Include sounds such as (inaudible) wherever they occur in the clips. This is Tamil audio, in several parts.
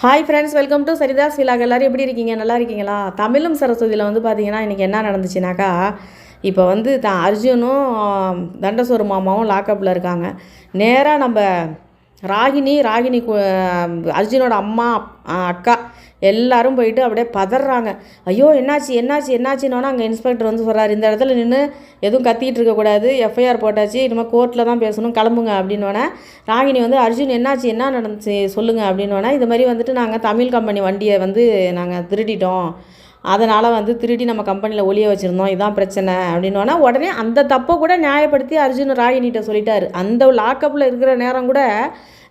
Hi friends welcome to Saritha's vlog எல்லோரும் எப்படி இருக்கீங்க? நல்லா இருக்கீங்களா? தமிழும் சரஸ்வதியில் வந்து பார்த்தீங்கன்னா இன்றைக்கி என்ன நடந்துச்சுனாக்கா இப்போ வந்து தான் அர்ஜுனும் தண்டசோறு மாமாவும் லாக்கப்பில் இருக்காங்க. நேராக நம்ம ராகினி ராகினி அர்ஜுனோட அம்மா அக்கா எல்லாரும் போயிட்டு அப்படியே பதறாங்க. ஐயோ என்னாச்சு என்னாச்சு என்னாச்சுன்னொன்னே அங்கே இன்ஸ்பெக்டர் வந்து சொல்கிறார் இந்த இடத்துல நின்று எதுவும் கத்திக்கிட்டு இருக்கக்கூடாது எஃப்ஐஆர் போட்டாச்சு இனிமேல் கோர்ட்டில் தான் பேசணும் கிளம்புங்க அப்படின்னோடனே ராகினி வந்து அர்ஜுன் என்னாச்சு என்ன நடந்துச்சு சொல்லுங்கள் அப்படின்னோடனே இது மாதிரி வந்துட்டு நாங்கள் தமிழ் கம்பெனி வண்டியை வந்து நாங்கள் திருடிட்டோம் அதனால் வந்து திருடி நம்ம கம்பெனியில் ஒளிய வச்சுருந்தோம். இதான் பிரச்சனை அப்படின்னோடனே உடனே அந்த தப்பை கூட நியாயப்படுத்தி அர்ஜுன் ராகினிகிட்ட சொல்லிட்டாரு. அந்த லாக்கப்பில் இருக்கிற நேரம் கூட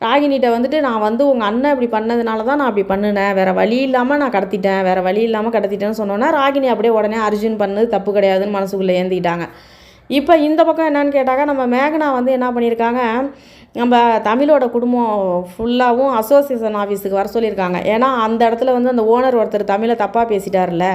ராகினிகிட்ட வந்துட்டு நான் வந்து உங்கள் அண்ணன் இப்படி பண்ணதுனால தான் நான் அப்படி பண்ணினேன். வேறு வழி இல்லாமல் நான் கடத்திட்டேன். வேறு வழி இல்லாமல் கடத்திட்டேன்னு சொன்னோன்னா ராகினி அப்படியே உடனே அர்ஜுன் பண்ணது தப்பு கிடையாதுன்னு மனசுக்குள்ளே ஏந்திக்கிட்டாங்க இப்போ இந்த பக்கம் என்னன்னு கேட்டாக்கா நம்ம மேகனா வந்து என்ன பண்ணியிருக்காங்க நம்ம தமிழோட குடும்பம் ஃபுல்லாகவும் அசோசியேஷன் ஆஃபீஸுக்கு வர சொல்லியிருக்காங்க. ஏன்னா அந்த இடத்துல வந்து அந்த ஓனர் ஒருத்தர் தமிழை தப்பாக பேசிட்டார்ல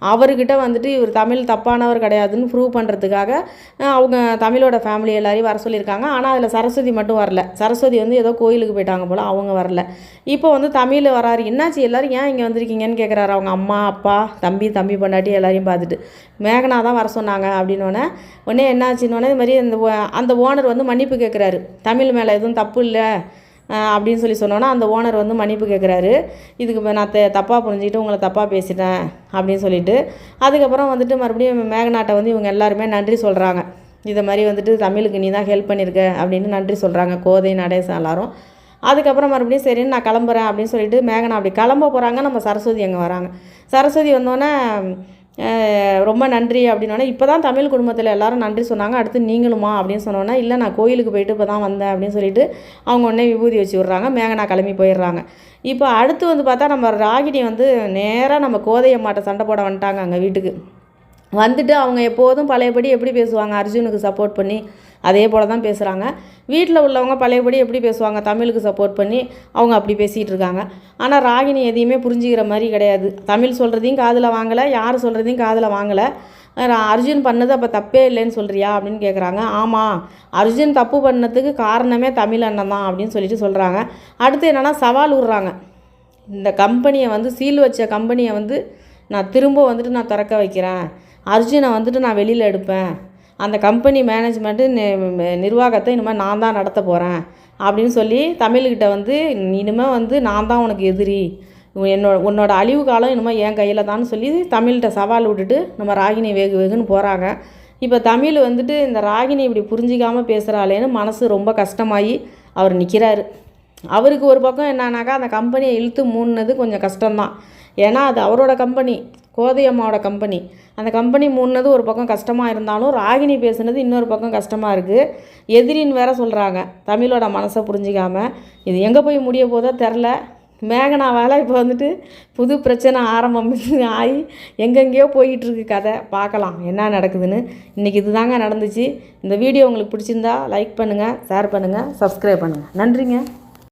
அவர்கிட்ட வந்துட்டு இவர் தமிழ் தப்பானவர் கிடையாதுன்னு ப்ரூவ் பண்ணுறதுக்காக அவங்க தமிழோட ஃபேமிலி எல்லாரையும் வர சொல்லியிருக்காங்க. ஆனால் அதில் சரஸ்வதி மட்டும் வரல. சரஸ்வதி வந்து ஏதோ கோயிலுக்கு போயிட்டாங்க போல் அவங்க வரல. இப்போ வந்து தமிழ் வராரு. என்னாச்சு? எல்லோரும் ஏன் இங்கே வந்திருக்கீங்கன்னு கேட்குறாரு அவங்க அம்மா அப்பா தம்பி தம்பி பொண்டாட்டி எல்லாரையும் பார்த்துட்டு. மேகனா தான் வர சொன்னாங்க அப்படின்னோடனே உடனே என்னாச்சுன்னொடனே இது மாதிரி அந்த ஓ- அந்த ஓனர் வந்து மன்னிப்பு கேட்குறாரு தமிழ் மேலே எதுவும் தப்பு இல்லை. அப்படின்னு சொல்லி சொன்னோன்னா அந்த ஓனர் வந்து மன்னிப்பு கேட்குறாரு இதுக்கு நான் த தப்பாக புரிஞ்சுக்கிட்டு உங்களை தப்பாக பேசிட்டேன் அப்படின்னு சொல்லிட்டு அதுக்கப்புறம் வந்துட்டு மறுபடியும் மேகநாட்டை வந்து இவங்க எல்லாருமே நன்றி சொல்கிறாங்க இதை மாதிரி வந்துட்டு தமிழுக்கு நீ தான் ஹெல்ப் பண்ணியிருக்க அப்படின்னு நன்றி சொல்கிறாங்க கோதை நடேசன் எல்லாரும். அதுக்கப்புறம் மறுபடியும் சரின்னு நான் கிளம்புறேன் அப்படின்னு சொல்லிட்டு மேகனா அப்படி கிளம்ப போகிறாங்க நம்ம சரஸ்வதி அங்கே வராங்க. சரஸ்வதி வந்தோன்னே ரொம்ப நன்றி அப்படின்னோடனே இப்போ தான் தமிழ் குடும்பத்தில் எல்லோரும் நன்றி சொன்னாங்க. அடுத்து நீங்களுமா அப்படின்னு சொன்னோன்னே இல்லை நான் கோயிலுக்கு போயிட்டு இப்போ தான் வந்தேன் அப்படின்னு சொல்லிட்டு அவங்க உடனே விபூதி வச்சு விட்றாங்க. மேகனா கிளம்பி போயிடுறாங்க. இப்போ அடுத்து வந்து பார்த்தா நம்ம ராகினி வந்து நேராக நம்ம கோதையம்மாட்ட சண்டை போட வந்துட்டாங்க அங்கே வீட்டுக்கு. வந்துட்டு அவங்க எப்போதும் பழையபடி எப்படி பேசுவாங்க? அர்ஜுனுக்கு சப்போர்ட் பண்ணி அதே போல் தான் பேசுகிறாங்க வீட்டில் உள்ளவங்க பழையபடி எப்படி பேசுவாங்க? தமிழுக்கு சப்போர்ட் பண்ணி அவங்க அப்படி பேசிகிட்டு இருக்காங்க. ஆனால் ராகினி எதையுமே புரிஞ்சுக்கிற மாதிரி கிடையாது. தமிழ் சொல்கிறதையும் காதில் வாங்கலை யார் சொல்கிறதையும் காதில் வாங்கலை. அர்ஜுன் பண்ணது அப்போ தப்பே இல்லைன்னு சொல்கிறியா அப்படின்னு கேட்குறாங்க ஆமாம் அர்ஜுன் தப்பு பண்ணதுக்கு காரணமே தமிழ் அண்ணன் தான் அப்படின்னு சொல்லிட்டு சொல்கிறாங்க அடுத்து என்னென்னா சவால் விட்றாங்க இந்த கம்பெனியை வந்து சீல் வச்ச கம்பெனியை வந்து நான் திரும்ப வந்துட்டு நான் திறக்க வைக்கிறேன். அர்ஜுனை வந்துட்டு நான் வெளியில் எடுப்பேன். அந்த கம்பெனி மேனேஜ்மெண்ட்டு நிர்வாகத்தை இனிமேல் நான் தான் நடத்த போகிறேன் அப்படின்னு சொல்லி தமிழ்கிட்ட வந்து இனிமேல் வந்து நான் தான் உனக்கு எதிரி. என்னோட உன்னோட அழிவு காலம் இனிமேல் என் கையில் தான் சொல்லி தமிழ்கிட்ட சவால் விட்டுட்டு நம்ம ராகினி வேகு வேகுன்னு போகிறாங்க இப்போ தமிழ் வந்துட்டு இந்த ராகினி இப்படி புரிஞ்சிக்காமல் பேசுகிறாளேன்னு மனசு ரொம்ப கஷ்டமாகி அவர் நிற்கிறாரு அவருக்கு ஒரு பக்கம் என்னன்னாக்கா அந்த கம்பெனியை இழுத்து மூணுனது கொஞ்சம் கஷ்டம்தான். ஏன்னா அது அவரோட கம்பெனி. கோதை அம்மாவோட கம்பெனி அந்த கம்பெனி மூணுனது ஒரு பக்கம் கஷ்டமாக இருந்தாலும் ராகினி பேசுனது இன்னொரு பக்கம் கஷ்டமாக இருக்குது எதிரின்னு வேற சொல்கிறாங்க தமிழோட மனசை புரிஞ்சிக்காமல் இது எங்கே போய் முடிய போதோ தெரில. மேகனாவால் இப்போ வந்துட்டு புது பிரச்சனை ஆரம்பம் (laughs) ஆகி எங்கெங்கேயோ போயிட்டுருக்கு கதை. பார்க்கலாம் என்ன நடக்குதுன்னு. இன்றைக்கி இதுதாங்க நடந்துச்சு. இந்த வீடியோ உங்களுக்கு பிடிச்சிருந்தா லைக் பண்ணுங்கள் ஷேர் பண்ணுங்கள் சப்ஸ்கிரைப் பண்ணுங்கள் நன்றிங்க.